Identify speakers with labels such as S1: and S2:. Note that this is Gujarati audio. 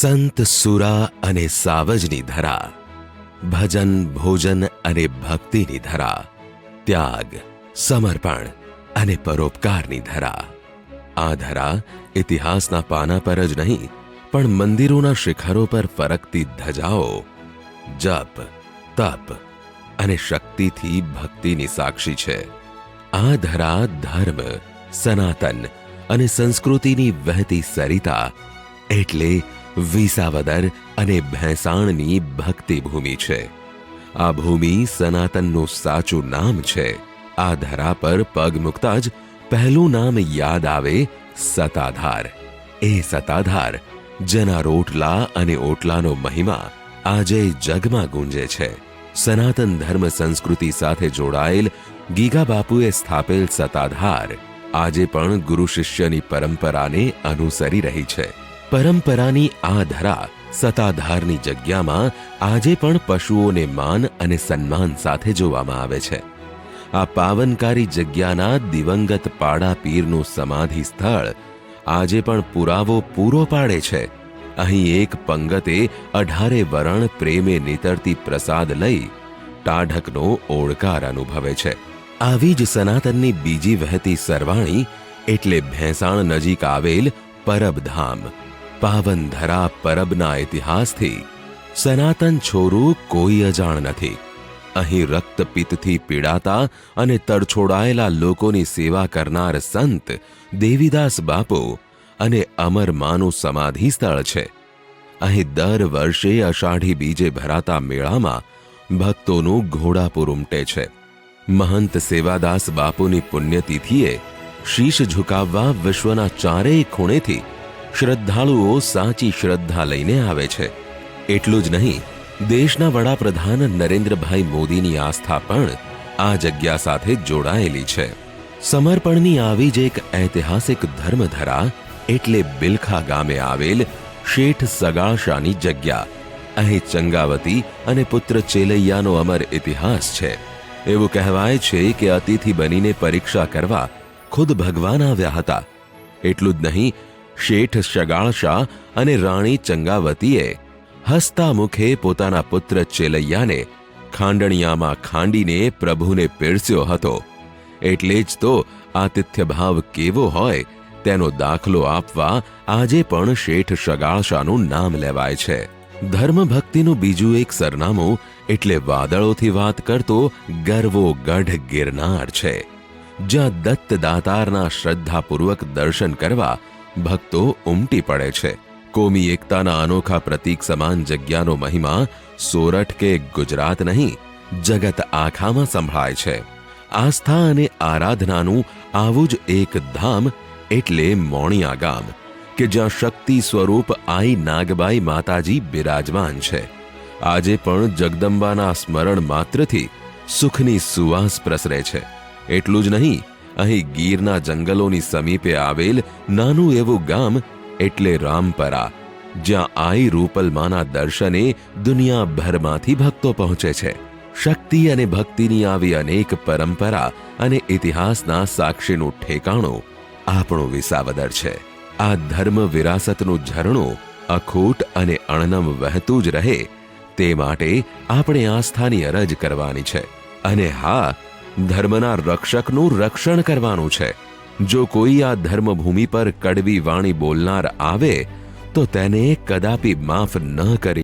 S1: સંત સુરા અને સાવજની ધરા, ભજન ભોજન અને ભક્તિની ધરા, ત્યાગ, સમર્પણ અને પરોપકારની ધરા. આ ધરા ઇતિહાસના પાના પર જ નહીં, પણ મંદિરોના શિખરો પર ફરકતી ધજાઓ, જપ, તપ અને શક્તિથી ભક્તિની સાક્ષી છે. આ ધરા ધર્મ, સનાતન અને સંસ્કૃતિની વહેતી સરિતા એટલે વિસાવદર અને ભેંસાણની ભક્તિભૂમિ છે. આ ભૂમિ સનાતનનું સાચું નામ છે. આ ધરા પર પગ મૂકતા જ પહેલું નામ યાદ આવે સતાધાર એ સતાધાર જેના રોટલા અને ઓટલાનો મહિમા આજે જગમાં ગુંજે છે. સનાતન ધર્મ સંસ્કૃતિ સાથે જોડાયેલ ગીગા બાપુએ સ્થાપેલ સતાધાર આજે પણ ગુરુ શિષ્યની પરંપરાને અનુસરી રહી છે. પરંપરાની આ ધરા સતાધારની જગ્યામાં આજે પણ પશુઓને માન અને સન્માન સાથે જોવામાં આવે છે. આ પાવનકારી જગ્યાના દિવંગત પાડા પીરનું સમાધિ સ્થળ આજે પણ પુરાવો પૂરો પાડે છે. અહીં એક પંગતે અઢારે વરણ પ્રેમે નીતરતી પ્રસાદ લઈ ટાઢકનો ઓળકાર અનુભવે છે. આવી જ સનાતનની બીજી વહેતી સરવાણી એટલે ભેંસાણ નજીક આવેલ પરબધામ. પાવન ધરા પરબના ઇતિહાસથી સનાતન છોરું કોઈ અજાણ નથી. અહીં રક્તપિત્તથી પીડાતા અને તડછોડાયેલા લોકોની સેવા કરનાર સંત દેવીદાસ બાપુ અને અમર માનું સમાધિ સ્થળ છે. અહીં દર વર્ષે અષાઢી બીજે ભરાતા મેળામાં ભક્તોનું ઘોડાપુર ઉમટે છે. મહંત સેવાદાસ બાપુની પુણ્યતિથિએ શીશ ઝુકાવવા વિશ્વના ચારેય ખૂણેથી શ્રદ્ધાળુઓ સાચી શ્રદ્ધા લઈને આવે છે. એટલું જ નહીં, દેશના વડાપ્રધાન નરેન્દ્રભાઈ મોદીની આસ્થા પણ આ જગ્યા સાથે જોડાયેલી છે. સમર્પણની આવી જ એક ઐતિહાસિક ધર્મધરા એટલે બિલખા ગામે આવેલ શેઠ સગાશાની જગ્યા. અહીં ચંગાવતી અને પુત્ર ચેલૈયાનો અમર ઇતિહાસ છે. એવું કહેવાય છે કે અતિથિ બનીને પરીક્ષા કરવા ખુદ ભગવાન આવ્યા હતા. એટલું જ નહીં શેઠ શગાળશા અને રાણી ચંગાવતીએ હસતા મુખે પોતાના પુત્ર ચેલૈયાને ખાંડણિયામાં ખાંડીને પ્રભુને પીરસ્યો હતો. એટલે જ તો આતિથ્યભાવ કેવો હોય તેનો દાખલો આપવા આજે પણ શેઠ શગાળશાનું નામ લેવાય છે. ધર્મ ભક્તિનું બીજું એક સરનામું એટલે વાદળોથી વાત કરતો ગર્વો ગઢ ગિરનાર છે. જ્યાં દત્ત દાતારના શ્રદ્ધાપૂર્વક દર્શન કરવા ભક્તો ઉમટી પડે છે. કોમી એકતાના અનોખા પ્રતીક સમાન જગ્યાનો મહિમા સોરઠ કે ગુજરાત નહીં, જગત આખામાં સંભળાય છે. આસ્થા અને આરાધનાનું આવું જ એક ધામ એટલે મોણિયા ગામ કે જ્યાં શક્તિ સ્વરૂપ આઈ નાગબાઈ માતાજી બિરાજમાન છે. આજે પણ જગદંબાના સ્મરણ માત્રથી સુખની સુવાસ પ્રસરે છે. એટલું જ નહીં અહીં ગીરના જંગલોની સમીપે આવેલ નાનું એવું ગામ એટલે રામપરા, જ્યાં આઈ રૂપલમાના દર્શને દુનિયાભરમાંથી ભક્તો પહોંચે છે. શક્તિ અને ભક્તિની આવી અનેક પરંપરા અને ઇતિહાસના સાક્ષીનું ઠેકાણું આપણું વિસાવદર છે. આ ધર્મ વિરાસતનું ઝરણું અખૂટ અને અણનમ વહેતું જ રહે, તે માટે આપણે આસ્થાની અરજ કરવાની છે. અને હા ધર્મના રક્ષકનું રક્ષણ કરવાનું છે. જો કોઈ આ ધર્મભૂમિ પર કડવી વાણી બોલનાર આવે, તો તેને કદાપી માફ ન કરી